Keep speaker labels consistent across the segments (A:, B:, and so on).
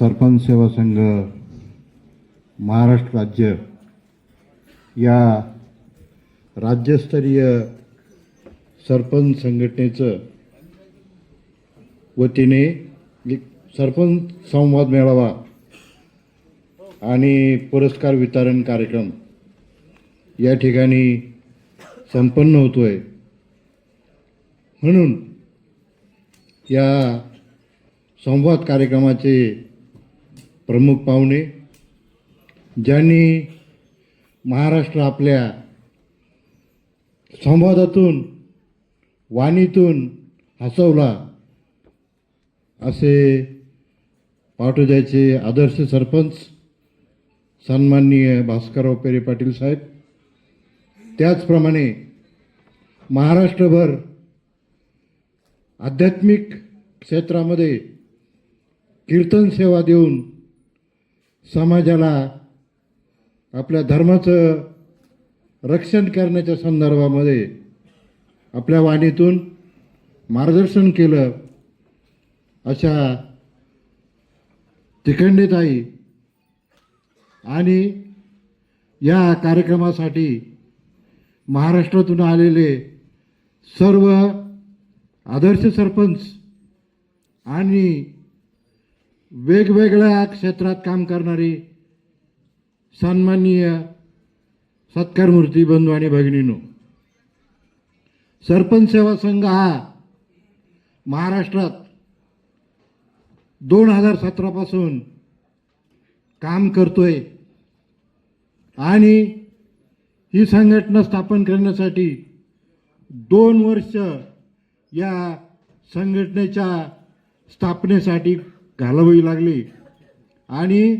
A: सरपंच सेवा संघ महाराष्ट्र राज्य या राज्यस्तरीय सरपंच संघटनेचं वतीने एक सरपंच संवाद मेळावा आणि पुरस्कार वितरण कार्यक्रम या ठिकाणी संपन्न होतो आहे म्हणून या संवाद कार्यक्रमाचे प्रमुख पाहुणे ज्यांनी महाराष्ट्र आपल्या संवादातून वाणीतून हसवला असे पाटोद्याचे आदर्श सरपंच सन्माननीय भास्करराव पेरे पाटील साहेब. त्याचप्रमाणे महाराष्ट्रभर आध्यात्मिक क्षेत्रामध्ये कीर्तन सेवा देऊन समाजाला आपल्या धर्माचं रक्षण करण्याच्या संदर्भामध्ये आपल्या वाणीतून मार्गदर्शन केलं अशा तिखंडीताई आणि या कार्यक्रमासाठी महाराष्ट्रातून आलेले सर्व आदर्श सरपंच आणि वेगवेगळ्या क्षेत्रात काम करणारी सन्माननीय सत्कारमूर्ती बंधू आणि भगिनीनो सरपंच सेवा संघ हा महाराष्ट्रात दोन हजार सतरापासून काम करतोय आणि ही संघटना स्थापन करण्यासाठी दोन वर्ष या संघटनेच्या स्थापनेसाठी घालवावी लागली. आणि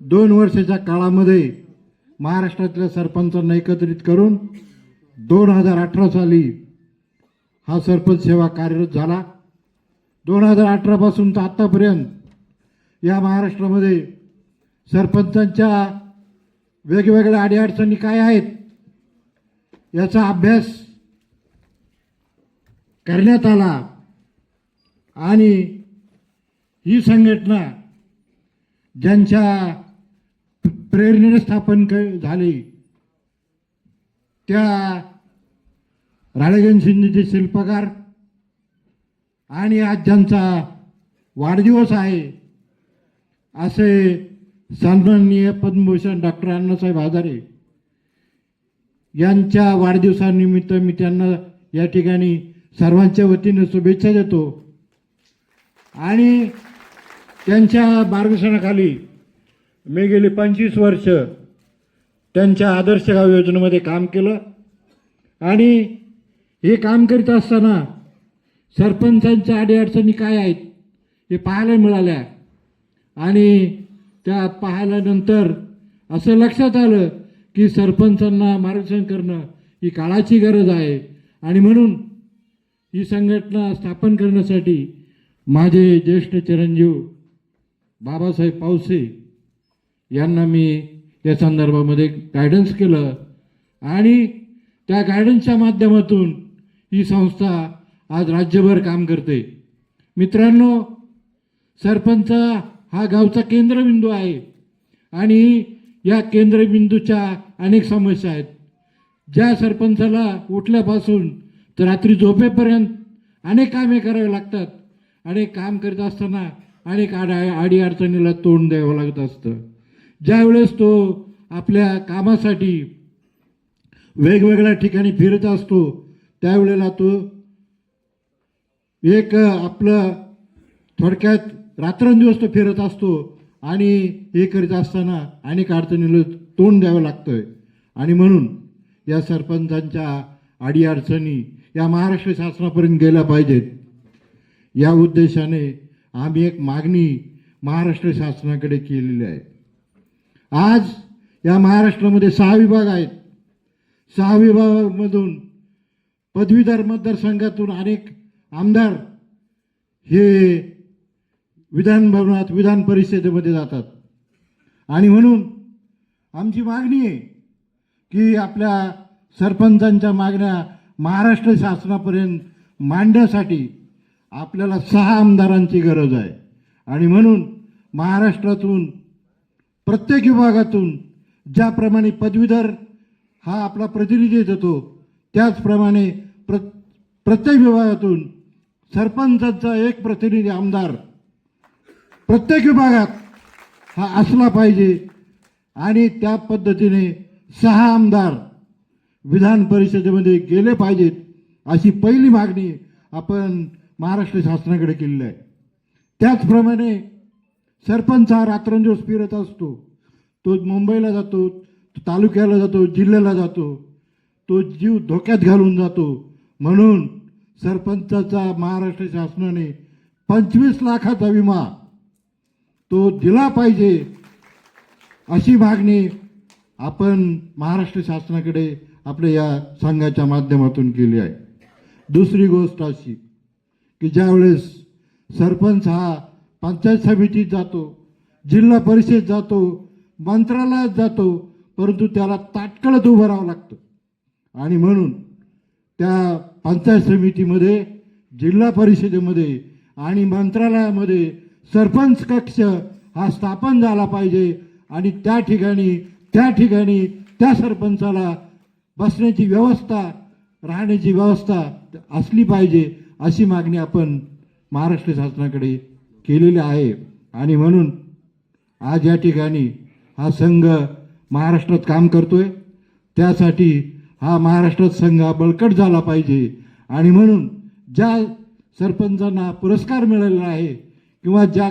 A: दोन वर्षाच्या काळामध्ये महाराष्ट्रातल्या सरपंचांना एकत्रित करून दोन हजार अठरा साली हा सरपंच सेवा कार्यरत झाला. दोन हजार अठरापासून तर आत्तापर्यंत या महाराष्ट्रामध्ये सरपंचांच्या वेगवेगळ्या अडीअडचणी काय आहेत याचा अभ्यास करण्यात आला. आणि ही संघटना ज्यांच्या प्रेरणेने स्थापन क झाली त्या राळेगण शिंदेचे शिल्पकार आणि आज ज्यांचा वाढदिवस आहे असे सन्माननीय पद्मभूषण डॉक्टर अण्णासाहेब हजारे यांच्या वाढदिवसानिमित्त मी त्यांना या ठिकाणी सर्वांच्या वतीनं शुभेच्छा देतो. आणि त्यांच्या मार्गदर्शनाखाली मी गेली पंचवीस वर्ष त्यांच्या आदर्श गाव योजनेमध्ये काम केलं. आणि हे काम करीत असताना सरपंचांच्या अडीअडचणी काय आहेत हे पाहायला मिळाल्या. आणि त्या पाहिल्यानंतर असं लक्षात आलं की सरपंचांना मार्गदर्शन करणं ही काळाची गरज आहे. आणि म्हणून ही संघटना स्थापन करण्यासाठी माझे ज्येष्ठ चिरंजीव बाबासाहेब पावसे यांना मी या संदर्भामध्ये गायडन्स केलं. आणि त्या गायडन्सच्या माध्यमातून ही संस्था आज राज्यभर काम करते. मित्रांनो सरपंच हा गावचा केंद्रबिंदू आहे. आणि या केंद्रबिंदूच्या अनेक समस्या आहेत. ज्या सरपंचाला उठल्यापासून तर रात्री झोपेपर्यंत अनेक कामे करावे लागतात. आणि काम करत असताना अनेक आड अडीअडचणीला तोंड द्यावं लागत असतं. ज्यावेळेस तो आपल्या कामासाठी वेगवेगळ्या ठिकाणी फिरत असतो त्यावेळेला तो एक आपलं थोडक्यात रात्रंदिवस तो फिरत असतो आणि हे करीत असताना अनेक अडचणीला तोंड द्यावं लागतं आहे आणि म्हणून या सरपंचांच्या अडीअडचणी या महाराष्ट्र शासनापर्यंत गेल्या पाहिजेत. या उद्देशाने आम्ही एक मागणी महाराष्ट्र शासनाकडे केलेली आहे. आज या महाराष्ट्रामध्ये सहा विभाग आहेत. सहा विभागामधून पदवीधर मतदारसंघातून अनेक आमदार हे विधानभवनात विधान परिषदेमध्ये जातात. आणि म्हणून आमची मागणी आहे की आपल्या सरपंचांच्या मागण्या महाराष्ट्र शासनापर्यंत मांडण्यासाठी आपल्याला सहा आमदारांची गरज आहे. आणि म्हणून महाराष्ट्रातून प्रत्येक विभागातून ज्याप्रमाणे पदवीधर हा आपला प्रतिनिधी देतो त्याचप्रमाणे प्र प्रत्येक विभागातून सरपंचांचा एक प्रतिनिधी आमदार प्रत्येक विभागात हा असला पाहिजे. आणि त्या पद्धतीने सहा आमदार विधान परिषदेमध्ये गेले पाहिजेत अशी पहिली मागणी आपण महाराष्ट्र शासनाकडे केलेलं आहे. त्याचप्रमाणे सरपंच हा रात्रंदिवस फिरत असतो. तो मुंबईला जातो तो तालुक्याला जातो जिल्ह्याला जातो. तो जीव धोक्यात घालून जातो. म्हणून सरपंचाचा महाराष्ट्र शासनाने पंचवीस लाखाचा विमा तो दिला पाहिजे अशी मागणी आपण महाराष्ट्र शासनाकडे आपल्या या संघाच्या माध्यमातून केली आहे. दुसरी गोष्ट अशी की ज्यावेळेस सरपंच हा पंचायत समितीत जातो जिल्हा परिषद जातो मंत्रालयात जातो परंतु त्याला ताटकळत उभं राहावं लागतं. आणि म्हणून त्या पंचायत समितीमध्ये जिल्हा परिषदेमध्ये आणि मंत्रालयामध्ये सरपंच कक्ष हा स्थापन झाला पाहिजे आणि त्या ठिकाणी त्या ठिकाणी त्या सरपंचाला बसण्याची व्यवस्था राहण्याची व्यवस्था असली पाहिजे. अशी मागणी आपण महाराष्ट्र शासनाकडे केलेली आहे. आणि म्हणून आज या ठिकाणी हा संघ महाराष्ट्रात काम करतोय. त्यासाठी हा महाराष्ट्रात संघ बळकट झाला पाहिजे. आणि म्हणून ज्या सरपंचांना पुरस्कार मिळालेला आहे किंवा ज्या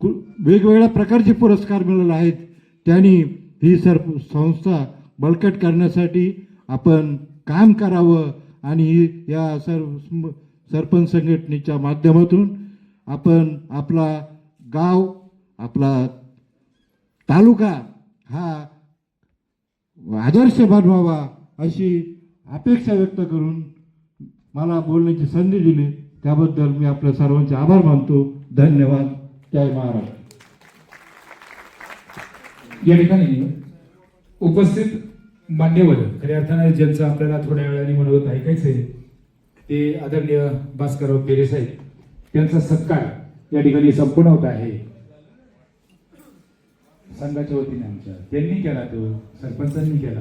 A: कु- वेगवेगळ्या प्रकारचे पुरस्कार मिळाले आहेत त्यांनी ही सर संस्था बळकट करण्यासाठी आपण काम करावं आणि ही- या सर्व सरपंच संघटनेच्या माध्यमातून आपण आपला गाव आपला तालुका हा आदर्श बनवावा अशी अपेक्षा व्यक्त करून मला बोलण्याची संधी दिली. त्याबद्दल मी आपल्या सर्वांचे आभार मानतो. धन्यवाद. जय महाराष्ट्र.
B: या ठिकाणी उपस्थित मान्यवर खऱ्या अर्थाने ज्यांचं आपल्याला थोड्या वेळाने मनोगत आहे ते आदरणीय भास्करराव पेरे साहेब त्यांचा सत्कार या ठिकाणी संपूर्ण होत आहे. संघाच्या वतीने आमच्या त्यांनी केला तो सरपंचांनी केला.